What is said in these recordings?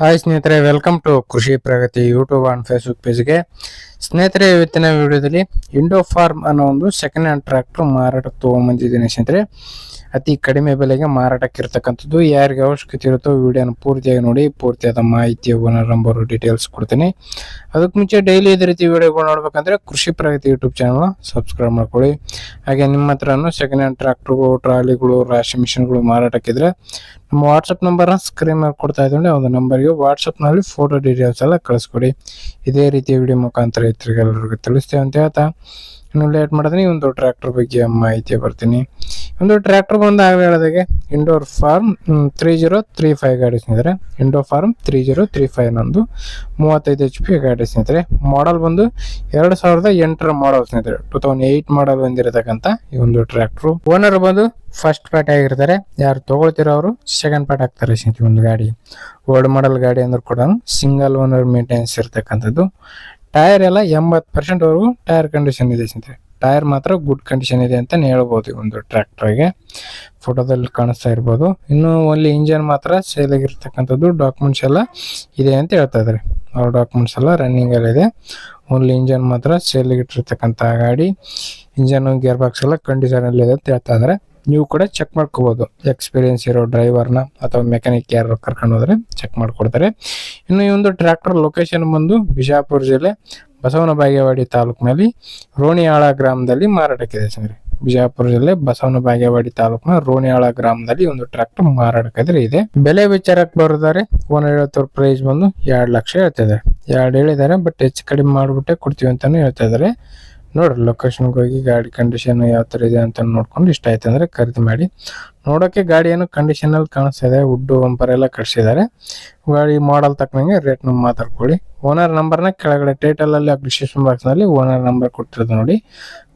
Hi ಸ್ನೇಹಿತರೆ welcome to Krishi Pragati YouTube and Facebook ಪೇಜ್ಗೆ ಸ್ನೇಹಿತರೆ, ಇವತ್ತಿನ ವಿಡಿಯೋದಲ್ಲಿ ಇಂಡೋ ಫಾರ್ಮ್ ಅನ್ನೋ ಒಂದು ಸೆಕೆಂಡ್ ಹ್ಯಾಂಡ್ ಟ್ರ್ಯಾಕ್ಟರ್ ಮಾರಾಟಕ್ಕೆ ತೊಗೊಂಬಂದಿದ್ದೀನಿ ಸ್ನೇಹಿತರೆ. ಅತಿ ಕಡಿಮೆ ಬೆಲೆಗೆ ಮಾರಾಟಕ್ಕೆ ಇರ್ತಕ್ಕಂಥದ್ದು ಯಾರಿಗೆ ಅವಶ್ಯಕತೆ ಇರುತ್ತೋ ವಿಡಿಯೋನ ಪೂರ್ತಿಯಾಗಿ ನೋಡಿ, ಪೂರ್ತಿಯಾದ ಮಾಹಿತಿ ನಂಬರು ಡೀಟೇಲ್ಸ್ ಕೊಡ್ತೀನಿ. ಅದಕ್ಕೆ ಮುಂಚೆ ಡೈಲಿ ಇದೇ ರೀತಿ ವಿಡಿಯೋಗಳು ನೋಡ್ಬೇಕಂದ್ರೆ ಕೃಷಿ ಪ್ರಗತಿ ಯೂಟ್ಯೂಬ್ ಚಾನಲ್ ಸಬ್ಸ್ಕ್ರೈಬ್ ಮಾಡ್ಕೊಳ್ಳಿ. ಹಾಗೆ ನಿಮ್ಮ ಹತ್ರನೂ ಸೆಕೆಂಡ್ ಹ್ಯಾಂಡ್ ಟ್ರ್ಯಾಕ್ಟರ್ಗಳು ಟ್ರಾಲಿಗಳು ರಾಶಿ ಮಿಷಿನ್ಗಳು ಮಾರಾಟಕ್ಕಿದ್ರೆ ನಮ್ಮ ವಾಟ್ಸಪ್ ನಂಬರ್ನ ಸ್ಕ್ರೀನ್ ಮೇಲೆ ಕೊಡ್ತಾ ಇದ್ದೀನಿ. ಒಂದು ನಂಬರ್ಗೆ ವಾಟ್ಸಪ್ನಲ್ಲಿ ಫೋಟೋ ಡೀಟೇಲ್ಸ್ ಎಲ್ಲ ಕಳಿಸ್ಕೊಡಿ. ಇದೇ ರೀತಿ ವಿಡಿಯೋ ಮುಖಾಂತರ ಇತರಿಗೆಲ್ಲರಿಗೂ ತಿಳಿಸ್ತೇವೆ ಅಂತ ಹೇಳ್ತಾ ಇನ್ನು ಲೇಟ್ ಮಾಡಿದ್ರೆ ಒಂದು ಟ್ರ್ಯಾಕ್ಟರ್ ಬಗ್ಗೆ ಮಾಹಿತಿ ಬರ್ತೀನಿ. ಒಂದು ಟ್ರ್ಯಾಕ್ಟರ್ ಬಂದು ಆಗಲೇ ಹೇಳಿದಾಗೆ Indo farm three zero three five ಗಾಡಿ ಸ್ನೇಹಿತರೆ. Indo farm three zero three five ನಂದು ಮೂವತ್ತೈದು ಎಚ್ ಪಿ ಗಾಡಿ ಸ್ನೇಹಿತರೆ. ಮಾಡಲ್ ಬಂದು ಎರಡು ಸಾವಿರದ ಎಂಟರ ಮಾಡಲ್ ಸ್ನೇಹಿತರೆ. ಟೂ ತೌಸಂಡ್ ಏಯ್ಟ್ ಮಾಡಲ್ ಬಂದಿರತಕ್ಕಂಥ ಈ ಒಂದು ಟ್ರ್ಯಾಕ್ಟ್ರು ಓನರ್ ಬಂದು ಫಸ್ಟ್ ಪ್ಯಾಟ್ ಆಗಿರ್ತಾರೆ. ಯಾರು ತಗೊಳ್ತಿರೋ ಅವರು ಸೆಕೆಂಡ್ ಪಾರ್ಟ್ ಹಾಕ್ತಾರೆ ಸ್ನೇಹಿತರೆ ಒಂದು ಗಾಡಿ. ಓಲ್ಡ್ ಮಾಡಲ್ ಗಾಡಿ ಅಂದ್ರೆ ಕೂಡ ಸಿಂಗಲ್ ಓನರ್ ಮೇಂಟೆನೆನ್ಸ್ ಇರ್ತಕ್ಕಂಥದ್ದು. ಟೈರ್ ಎಲ್ಲ ಎಂಬತ್ತು ಪರ್ಸೆಂಟ್ವರೆಗೂ ಟೈರ್ ಕಂಡೀಷನ್ ಇದೆ ಸ್ನೇಹಿತರೆ. ಟೈರ್ ಮಾತ್ರ ಗುಡ್ ಕಂಡೀಷನ್ ಇದೆ ಅಂತ ಹೇಳ್ಬೋದು ಈ ಒಂದು ಟ್ರ್ಯಾಕ್ಟರ್ಗೆ. ಫೋಟೋದಲ್ಲಿ ಕಾಣಿಸ್ತಾ ಇರ್ಬೋದು. ಇನ್ನು ಓನ್ಲಿ ಇಂಜನ್ ಮಾತ್ರ ಸೇಲ್ ಆಗಿರ್ತಕ್ಕಂಥದ್ದು ಡಾಕ್ಯುಮೆಂಟ್ಸ್ ಎಲ್ಲ ಇದೆ ಅಂತ ಹೇಳ್ತಾ ಇದ್ದಾರೆ. ಅವ್ರ ಡಾಕ್ಯುಮೆಂಟ್ಸ್ ಎಲ್ಲ ಇದೆ. ಓನ್ಲಿ ಇಂಜನ್ ಮಾತ್ರ ಸೇಲ್ ಇಟ್ಟಿರ್ತಕ್ಕಂಥ ಗಾಡಿ. ಇಂಜನ್ ಗೇರ್ ಬಾಕ್ಸ್ ಎಲ್ಲ ಕಂಡೀಷನ್ ಅಲ್ಲಿ ಇದೆ ಅಂತ ಹೇಳ್ತಾ ಇದ್ದಾರೆ. ನೀವು ಕೂಡ ಚೆಕ್ ಮಾಡ್ಕೋಬಹುದು ಎಕ್ಸ್ಪೀರಿಯನ್ಸ್ ಇರೋ ಡ್ರೈವರ್ನ ಅಥವಾ ಮೆಕ್ಯಾನಿಕ್ ಯಾರು ಕರ್ಕೊಂಡು ಹೋದ್ರೆ ಚೆಕ್ ಮಾಡ್ಕೊಡ್ತಾರೆ. ಇನ್ನು ಈ ಒಂದು ಟ್ರ್ಯಾಕ್ಟರ್ ಲೊಕೇಶನ್ ಬಂದು ಬಿಜಾಪುರ ಜಿಲ್ಲೆ ಬಸವನ ಬಾಗೇವಾಡಿ ತಾಲೂಕಿನಲ್ಲಿ ರೋಣಿಯಾಳ ಗ್ರಾಮದಲ್ಲಿ ಮಾರಾಟಕ್ಕಿದೆ ಸ್ನೇಹಿತರೆ. ಬಿಜಾಪುರ ಜಿಲ್ಲೆ ಬಸವನ ಬಾಗೇವಾಡಿ ತಾಲೂಕಿನ ರೋಣಿಯಾಳ ಗ್ರಾಮದಲ್ಲಿ ಒಂದು ಟ್ರ್ಯಾಕ್ಟರ್ ಮಾರಾಟಕ್ಕೆ ಇದೆ. ಬೆಲೆ ವಿಚಾರಕ್ಕೆ ಬರೋದಾರೆ ಒನ್ ಐವತ್ತು ಪ್ರೈಸ್ ಬಂದು ಎರಡು ಲಕ್ಷ ಹೇಳ್ತಿದ್ದಾರೆ ಎರಡು ಹೇಳಿದ್ದಾರೆ ಬಟ್ ಹೆಚ್ಚು ಕಡಿಮೆ ಮಾಡಿಬಿಟ್ಟೆ ಕೊಡ್ತೀವಿ ಅಂತಾನು ಹೇಳ್ತಾ ಇದ್ದಾರೆ. ನೋಡ್ರಿ ಲೊಕೇಶನ್ಗೆ ಹೋಗಿ ಗಾಡಿ ಕಂಡೀಷನ್ ಯಾವ ಥರ ಇದೆ ಅಂತ ನೋಡ್ಕೊಂಡು ಇಷ್ಟ ಆಯ್ತು ಅಂದ್ರೆ ಖರೀದಿ ಮಾಡಿ. ನೋಡೋಕ್ಕೆ ಗಾಡಿ ಏನು ಕಂಡೀಷನ್ ಅಲ್ಲಿ ಕಾಣಿಸ್ತಾ ಇದೆ ವುಡ್ ಬಂಪರ್ ಎಲ್ಲ ಕಟ್ಸಿದ್ದಾರೆ. ಗಾಡಿ ಮಾಡಲ್ ತಕ್ಕಂಗೆ ರೇಟ್ ಮಾತಾಡ್ಕೊಳ್ಳಿ. ಓನರ್ ನಂಬರ್ನ ಕೆಳಗಡೆ ಟೈಟಲ್ ಅಲ್ಲಿ ಡಿಸ್ಕ್ರಿಪ್ಷನ್ ಬಾಕ್ಸ್ನಲ್ಲಿ ಓನರ್ ನಂಬರ್ ಕೊಟ್ಟಿರೋದು ನೋಡಿ.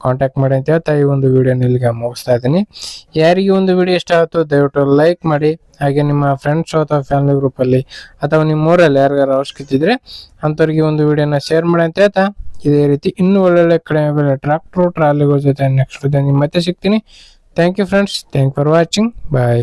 ಕಾಂಟ್ಯಾಕ್ಟ್ ಮಾಡಿ ಅಂತ ಹೇಳ್ತಾ ಈ ಒಂದು ವಿಡಿಯೋ ಇಲ್ಲಿಗೆ ಮುಗಿಸ್ತಾ ಇದ್ದೀನಿ. ಯಾರಿಗೆ ಒಂದು ವಿಡಿಯೋ ಇಷ್ಟ ಆಯ್ತು, ದಯವಿಟ್ಟು ಲೈಕ್ ಮಾಡಿ. ಹಾಗೆ ನಿಮ್ಮ ಫ್ರೆಂಡ್ಸ್ ಅಥವಾ ಫ್ಯಾಮಿಲಿ ಗ್ರೂಪ್ ಅಲ್ಲಿ ಅಥವಾ ನಿಮ್ಮ ಊರಲ್ಲಿ ಯಾರಿಗಾರು ಅವಶ್ಯಕತೆ ಇದ್ರೆ ಅಂಥವ್ರಿಗೆ ಒಂದು ವಿಡಿಯೋನ ಶೇರ್ ಮಾಡಿ ಅಂತ ಹೇಳ್ತಾ. ಇದೇ ರೀತಿ ಇನ್ನೂ ಒಳ್ಳೊಳ್ಳೆ ಕಡಿಮೆ ಟ್ರಾಕ್ಟರ್ ಟ್ರಾಲಿಗಳ ಜೊತೆ ನೆಕ್ಸ್ಟ್ ಮತ್ತೆ ಸಿಗ್ತೀನಿ. Thank you friends thank for watching bye